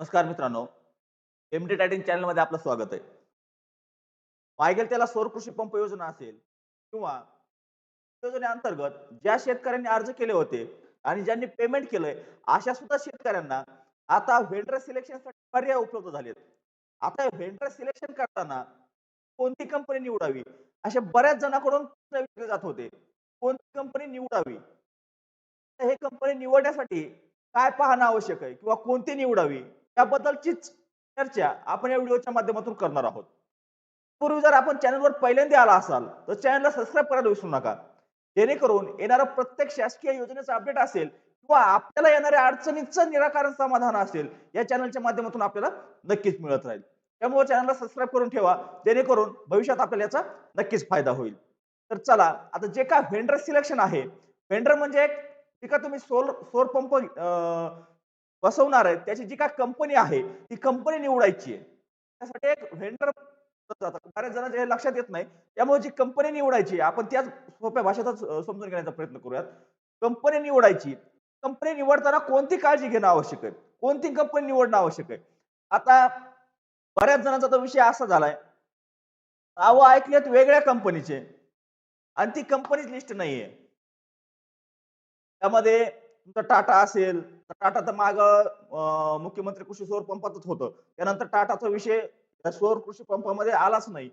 नमस्कार मित्रांनो. एमडी टायटिंग चॅनलमध्ये आपलं स्वागत आहे. पायगेल त्याला सौर कृषी पंप योजना असेल किंवा योजनेअंतर्गत ज्या शेतकऱ्यांनी अर्ज केले होते आणि ज्यांनी पेमेंट केलंय अशा सुद्धा शेतकऱ्यांना आता व्हेंडर सिलेक्शनसाठी पर्याय उपलब्ध झालेत. आता व्हेंडर सिलेक्शन करताना कोणती कंपनी निवडावी? अशा बऱ्याच जणांकडून विचारले जात होते. कोणती कंपनी निवडावी? हे कंपनी निवडण्यासाठी काय पाहणं आवश्यक आहे? किंवा कोणती निवडावी? त्याबद्दलचीच चर्चा आपण या व्हिडिओच्या माध्यमातून करणार आहोत. पूर्वी जर आपण चॅनलवर पहिल्यांदा आला असाल तर चॅनलला सबस्क्राईब करायला विसरू नका. जेणेकरून येणारा प्रत्येक शासकीय योजनेचा अपडेट असेल किंवा आपल्याला येणाऱ्या अडचणीचं निराकरण समाधान असेल या चॅनलच्या माध्यमातून आपल्याला नक्कीच मिळत राहील. त्यामुळे चॅनलला सबस्क्राईब करून ठेवा जेणेकरून भविष्यात आपल्याला याचा नक्कीच फायदा होईल. तर चला आता जे काय व्हेंडर सिलेक्शन आहे व्हेंडर म्हणजे एक जे का तुम्ही सोल सौर पंप अं, बसवणार आहे त्याची जी काय कंपनी आहे ती कंपनी निवडायची आहे. त्यासाठी एक व्हेंडर बऱ्याच जणांच्या हे लक्षात येत नाही. त्यामुळे जी कंपनी निवडायची आहे, आपण त्याच सोप्या भाषेतच समजून घेण्याचा प्रयत्न करूयात. कंपनी निवडायची. कंपनी निवडताना कोणती काळजी घेणं आवश्यक आहे? कोणती कंपनी निवडणं आवश्यक आहे? आता बऱ्याच जणांचा तो विषय असा झालाय. नावं ऐकलेत वेगळ्या कंपनीचे आणि ती कंपनीच लिस्ट नाहीये. त्यामध्ये तुमचा टाटा असेल तर टाटा तर माग मुख्यमंत्री कृषी सौर पंपातच होतं. त्यानंतर टाटाचा विषय सौर कृषी पंपामध्ये आलाच नाही.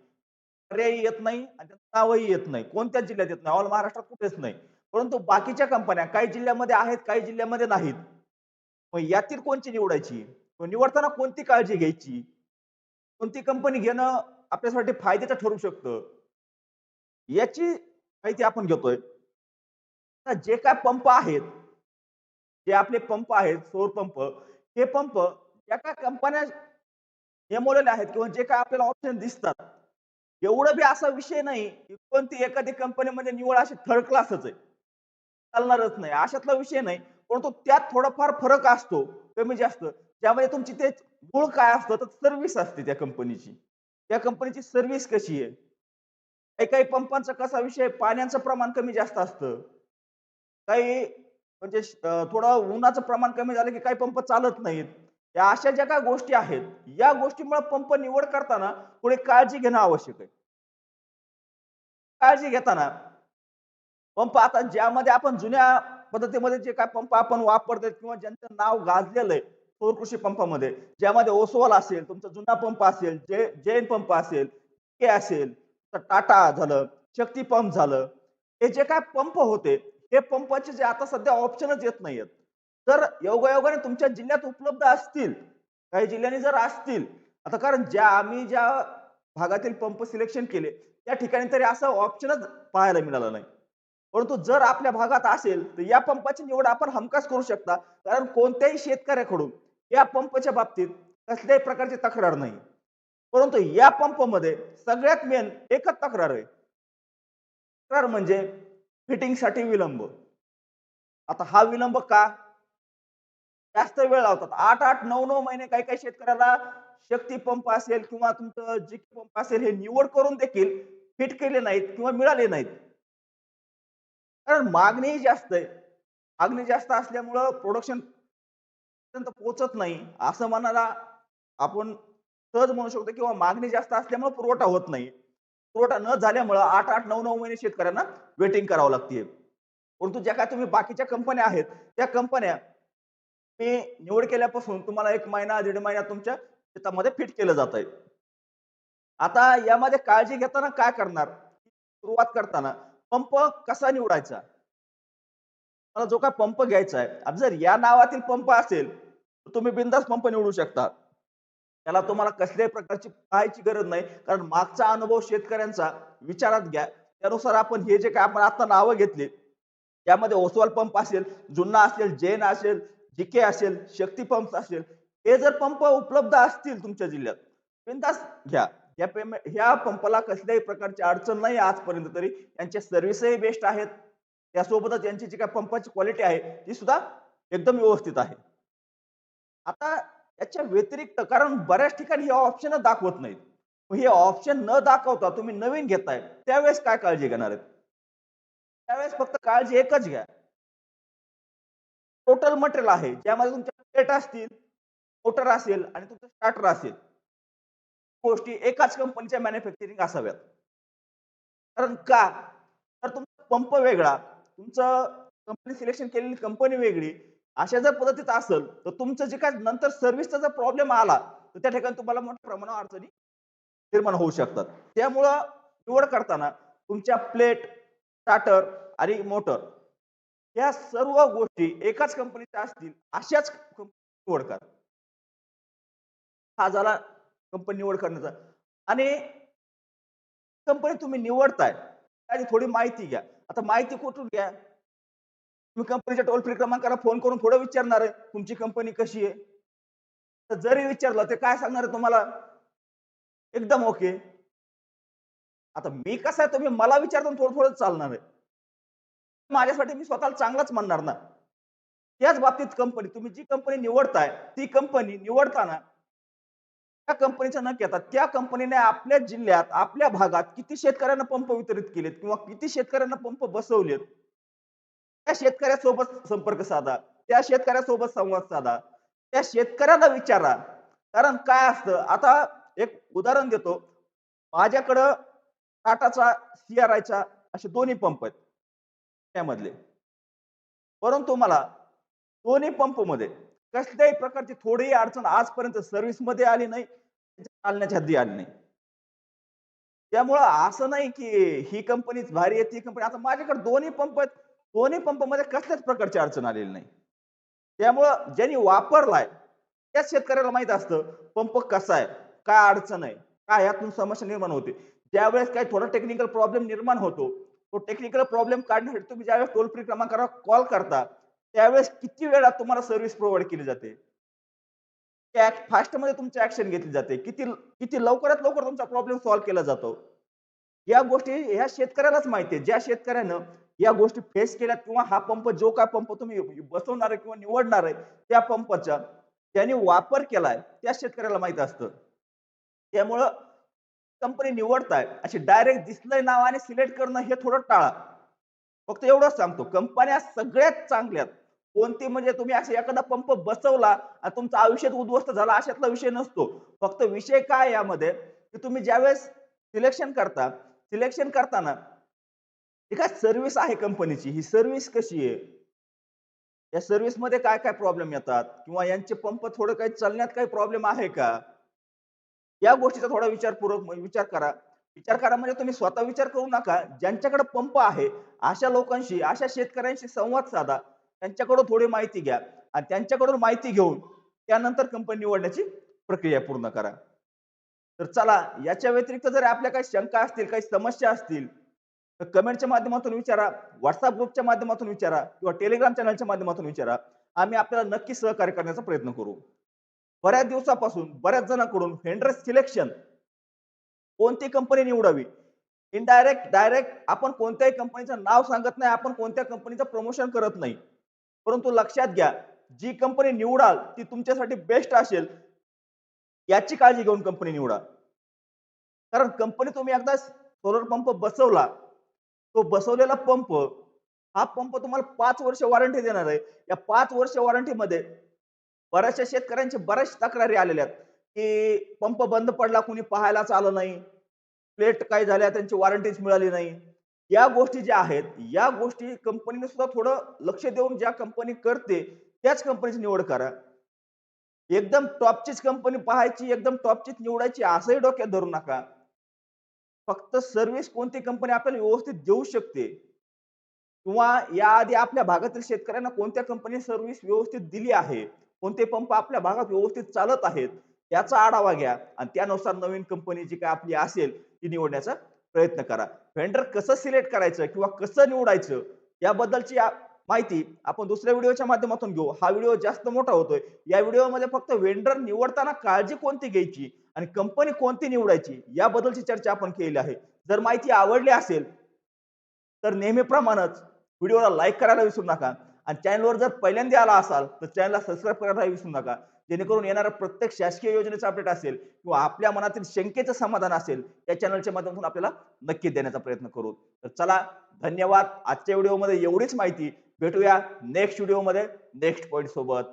पर्यायी येत नाही आणि त्याचं नावही येत नाही. कोणत्याच जिल्ह्यात येत नाही. ऑल महाराष्ट्रात कुठेच नाही. परंतु बाकीच्या कंपन्या काही जिल्ह्यामध्ये आहेत काही जिल्ह्यामध्ये नाहीत. मग यातील कोणची निवडायची? निवडताना कोणती काळजी घ्यायची? कोणती कंपनी घेणं आपल्यासाठी फायद्याचं ठरू शकतं? याची माहिती आपण घेतोय. जे काय पंप आहेत जे आपले पंप आहेत सौर पंप हे पंप ज्या काय कंपन्या नेमवलेले आहेत किंवा जे काय आपल्याला ऑप्शन दिसतात. एवढं बी असा विषय नाही की कोणती एखादी कंपनीमध्ये निवड अशी थर्ड क्लासच आहे. चालणारच नाही. अशातला विषय नाही. परंतु त्यात थोडाफार फरक असतो कमी जास्त. त्यामध्ये तुमची ते मूळ काय असतं तर सर्व्हिस असते त्या कंपनीची त्या कंपनीची सर्व्हिस कशी आहे? काही काही पंपांचा कसा विषय पाण्याचं प्रमाण कमी जास्त असतं. काही म्हणजे थोडं उन्हाचं प्रमाण कमी झालं की काही पंप चालत नाहीत. या अशा ज्या काही गोष्टी आहेत या गोष्टीमुळे पंप निवड करताना थोडी काळजी घेणं आवश्यक आहे. काळजी घेताना पंप आता ज्यामध्ये आपण जुन्या पद्धतीमध्ये जे काय पंप आपण वापरतो किंवा ज्यांचं नाव गाजलेलं आहे थोर कृषी पंपामध्ये ज्यामध्ये ओसवाल असेल तुमचा जुना पंप असेल जे जैन पंप असेल के असेल तर टाटा झालं शक्ती पंप झालं हे जे काय पंप होते हे पंपाचे जे आता सध्या ऑप्शनच येत नाहीयेत. तर योगायोगाने तुमच्या जिल्ह्यात उपलब्ध असतील काही जिल्ह्यांनी जर असतील आता कारण ज्या आम्ही ज्या भागातील पंप सिलेक्शन केले त्या ठिकाणी तरी असं ऑप्शनच पाहायला मिळालं नाही. परंतु जर आपल्या भागात असेल तर या पंपाची निवड आपण हमखास करू शकता. कारण कोणत्याही शेतकऱ्याकडून या पंपच्या बाबतीत कसल्याही प्रकारची तक्रार नाही. परंतु या पंपमध्ये सगळ्यात मेन एकच तक्रार आहे. तक्रार म्हणजे फिटिंगसाठी विलंब. आता हा विलंब का? जास्त वेळ लावतात. आठ आठ नऊ नऊ महिने काही काही शेतकऱ्याला शक्ती पंप असेल किंवा तुमचं जी पंप असेल हे निवड करून देखील फिट केले नाहीत किंवा मिळाले नाहीत. कारण मागणी जास्त आहे. मागणी जास्त असल्यामुळं प्रोडक्शन पोहोचत नाही. असं म्हणायला आपण सहज म्हणू शकतो किंवा मागणी जास्त असल्यामुळे पुरवठा होत नाही. पुरवठा न झाल्यामुळं आठ आठ नऊ नऊ महिने शेतकऱ्यांना वेटिंग करावं लागते परंतु ज्या काय तुम्ही बाकीच्या कंपन्या आहेत त्या कंपन्या मी निवड केल्यापासून तुम्हाला एक महिना दीड महिना तुमच्या शेतामध्ये फिट केलं जात आहे आता यामध्ये काळजी घेताना काय करणार? सुरुवात करताना पंप कसा निवडायचा? मला जो काय पंप घ्यायचा आहे आता जर या नावातील पंप असेल तर तुम्ही बिंदास पंप निवडू शकता. त्याला तुम्हाला कसल्याही प्रकारची पाहायची गरज नाही. कारण मागचा अनुभव शेतकऱ्यांचा विचारात घ्या. त्यानुसार आपण हे जे काय आपण आता नावं घेतली त्यामध्ये ओसवाल पंप असेल जुन्ना असेल जैन असेल जिके असेल शक्ती पंप असेल हे जर पंप उपलब्ध असतील तुमच्या जिल्ह्यात बिंदास घ्या. या पेमेंट ह्या पंपाला कसल्याही प्रकारची अडचण नाही आजपर्यंत तरी. यांच्या सर्व्हिसही बेस्ट आहेत. त्यासोबतच यांची जी काय पंपाची क्वालिटी आहे ती सुद्धा एकदम व्यवस्थित आहे. आता याच्या व्यतिरिक्त कारण बऱ्याच ठिकाणी हे ऑप्शन दाखवत नाहीत. हे ऑप्शन न दाखवता तुम्ही नवीन घेताय त्यावेळेस काय काळजी घेणार आहेत? त्यावेळेस फक्त काळजी एकच घ्या. टोटल मटेरियल आहे ज्यामध्ये तुमच्या प्लेट असतील मोटर असेल आणि तुमचं स्टार्टर असेल. गोष्टी एकाच कंपनीच्या मॅन्युफॅक्चरिंग असाव्यात. कारण का? तर तुमचा पंप वेगळा तुमचं कंपनी सिलेक्शन केलेली कंपनी वेगळी अशा जर पद्धतीत असेल तर तुमचं जे काय नंतर सर्व्हिसचा जर प्रॉब्लेम आला तर त्या ठिकाणी तुम्हाला मोठ्या प्रमाणावर अडचणी निर्माण होऊ शकतात. त्यामुळं निवड करताना तुमच्या प्लेट स्टार्टर आणि मोटर या सर्व गोष्टी एकाच कंपनीच्या असतील अशाच कंपनी निवड करा. हा झाला कंपनी निवड करण्याचा. आणि कंपनी तुम्ही निवडताय त्याची थोडी माहिती घ्या. आता माहिती कुठून घ्या? तुम्ही कंपनीच्या टोल फ्री क्रमांकाला फोन करून थोडं विचारणार आहे तुमची कंपनी कशी आहे? तर जरी विचारलं ते काय सांगणार आहे तुम्हाला? एकदम ओके आता मी कसं आहे तुम्ही मला विचारतो थोडं थोडं चालणार आहे. माझ्यासाठी मी स्वतःला चांगलाच म्हणणार ना. त्याच बाबतीत कंपनी तुम्ही जी कंपनी निवडताय ती कंपनी निवडताना त्या कंपनीचं न घेता त्या कंपनीने आपल्या जिल्ह्यात आपल्या भागात किती शेतकऱ्यांना पंप वितरित केलेत किंवा किती शेतकऱ्यांना पंप बसवलेत त्या शेतकऱ्यासोबत संपर्क साधा त्या शेतकऱ्यासोबत संवाद साधा त्या शेतकऱ्याला विचारा. कारण काय असतं आता एक उदाहरण देतो. माझ्याकडं टाटाचा सीआरआयचा असे दोन्ही पंप आहेत त्यामधले. परंतु मला दोन्ही पंपमध्ये कसल्याही प्रकारची थोडीही अडचण आजपर्यंत सर्व्हिसमध्ये आली नाही चालण्याच्या हद्दी आली नाही. त्यामुळं असं नाही की ही कंपनीच भारी आहे ती कंपनी आता माझ्याकडे दोन्ही पंप आहेत दोन्ही पंपमध्ये कसल्याच प्रकारची अडचण आलेली नाही. त्यामुळं ज्यांनी वापरलाय त्या शेतकऱ्याला माहीत असतं पंप कसा आहे काय अडचण आहे काय यातून समस्या निर्माण होते. ज्यावेळेस काही थोडा टेक्निकल प्रॉब्लेम निर्माण होतो तो टेक्निकल प्रॉब्लेम काढण्यासाठी तुम्ही ज्यावेळेस टोल फ्री क्रमांकावर कॉल करता त्यावेळेस किती वेळात तुम्हाला सर्व्हिस प्रोव्हाइड केली जाते? फास्टमध्ये तुमची ऍक्शन घेतली जाते. किती किती लवकरात लवकर तुमचा प्रॉब्लेम सॉल्व्ह केला जातो? या गोष्टी ह्या शेतकऱ्यालाच माहिती आहे. ज्या शेतकऱ्यानं या गोष्टी फेस केल्यात किंवा हा पंप जो काय पंप तुम्ही बसवणार आहे किंवा निवडणार आहे त्या पंपाचा त्याने वापर केलाय त्या शेतकऱ्याला माहीत असतं. त्यामुळं कंपनी निवडताय अशी डायरेक्ट दिसलंय नाव आणि सिलेक्ट करणं हे थोडं टाळा. फक्त एवढंच सांगतो कंपन्या सगळ्यात चांगल्यात. कोणती म्हणजे तुम्ही असं एखादा पंप बसवला आणि तुमचं आयुष्यात उद्ध्वस्त झाला अशातला विषय नसतो. फक्त विषय काय यामध्ये की तुम्ही ज्यावेळेस सिलेक्शन करता सिलेक्शन करताना ही काय सर्व्हिस आहे कंपनीची ही सर्व्हिस कशी आहे? या सर्व्हिसमध्ये काय काय प्रॉब्लेम येतात? किंवा यांचे पंप थोडं काही चालण्यात काही प्रॉब्लेम आहे का? या गोष्टीचा थोडा विचारपूर्वक विचार करा. विचार करा म्हणजे तुम्ही स्वतः विचार करू नका. ज्यांच्याकडे पंप आहे अशा लोकांशी अशा शेतकऱ्यांशी संवाद साधा. त्यांच्याकडून थोडी माहिती घ्या आणि त्यांच्याकडून माहिती घेऊन त्यानंतर कंपनी निवडण्याची प्रक्रिया पूर्ण करा. तर चला याच्या व्यतिरिक्त जर आपल्या काही शंका असतील काही समस्या असतील तर कमेंटच्या माध्यमातून विचारा व्हॉट्सअप ग्रुपच्या माध्यमातून विचारा किंवा टेलिग्राम चॅनलच्या माध्यमातून विचारा. आम्ही आपल्याला नक्की सहकार्य करण्याचा प्रयत्न करू. बऱ्याच दिवसापासून बऱ्याच जणांकडून व्हेंडर सिलेक्शन कोणती कंपनी निवडावी? इनडायरेक्ट डायरेक्ट आपण कोणत्याही कंपनीचं नाव सांगत नाही आपण कोणत्या कंपनीचं प्रमोशन करत नाही. परंतु लक्षात घ्या जी कंपनी निवडाल ती तुमच्यासाठी बेस्ट असेल याची काळजी घेऊन कंपनी निवडा. कारण कंपनी तुम्ही एकदा सोलर पंप बसवला तो बसवलेला पंप हा पंप तुम्हाला पाच वर्ष वॉरंटी देणार आहे. या पाच वर्ष वॉरंटीमध्ये बऱ्याचशा शेतकऱ्यांचे बऱ्याच तक्रारी आलेल्या आहेत की पंप बंद पडला कुणी पाहायलाच आलं नाही. प्लेट काय झाल्या त्यांची वॉरंटीच मिळाली नाही. या गोष्टी ज्या आहेत या गोष्टी कंपनीने सुद्धा थोडं लक्ष देऊन ज्या कंपनी करते त्याच कंपनीची निवड करा. एकदम टॉपचीच कंपनी पाहायची एकदम टॉपचीच निवडायची असंही डोक्यात धरू नका. फक्त सर्व्हिस कोणती कंपनी आपल्याला व्यवस्थित देऊ शकते? किंवा याआधी आपल्या भागातील शेतकऱ्यांना कोणत्या कंपनी सर्व्हिस व्यवस्थित दिली आहे? कोणते पंप आपल्या भागात व्यवस्थित चालत आहेत? याचा आढावा घ्या. आणि त्यानुसार नवीन कंपनी जी काय आपली असेल ती निवडण्याचा प्रयत्न करा. व्हेंडर कसं सिलेक्ट करायचं किंवा कसं निवडायचं याबद्दलची माहिती आपण दुसऱ्या व्हिडिओच्या माध्यमातून घेऊ. हा व्हिडिओ जास्त मोठा होतोय. या व्हिडिओमध्ये फक्त वेंडर निवडताना काळजी कोणती घ्यायची आणि कंपनी कोणती निवडायची याबद्दलची चर्चा आपण केली आहे. जर माहिती आवडली असेल तर नेहमीप्रमाणेच व्हिडिओला लाईक करायला विसरू नका. आणि चॅनलवर जर पहिल्यांदा आला असाल तर चॅनलला सबस्क्राईब करायला विसरू नका. जेणेकरून येणारा प्रत्येक शासकीय योजनेचा अपडेट असेल किंवा आपल्या मनातील शंकेचं समाधान असेल या चॅनलच्या माध्यमातून आपल्याला नक्की देण्याचा प्रयत्न करू. तर चला धन्यवाद. आजच्या व्हिडिओमध्ये एवढीच माहिती. भेटूया नेक्स्ट व्हिडिओमध्ये नेक्स्ट पॉईंट सोबत.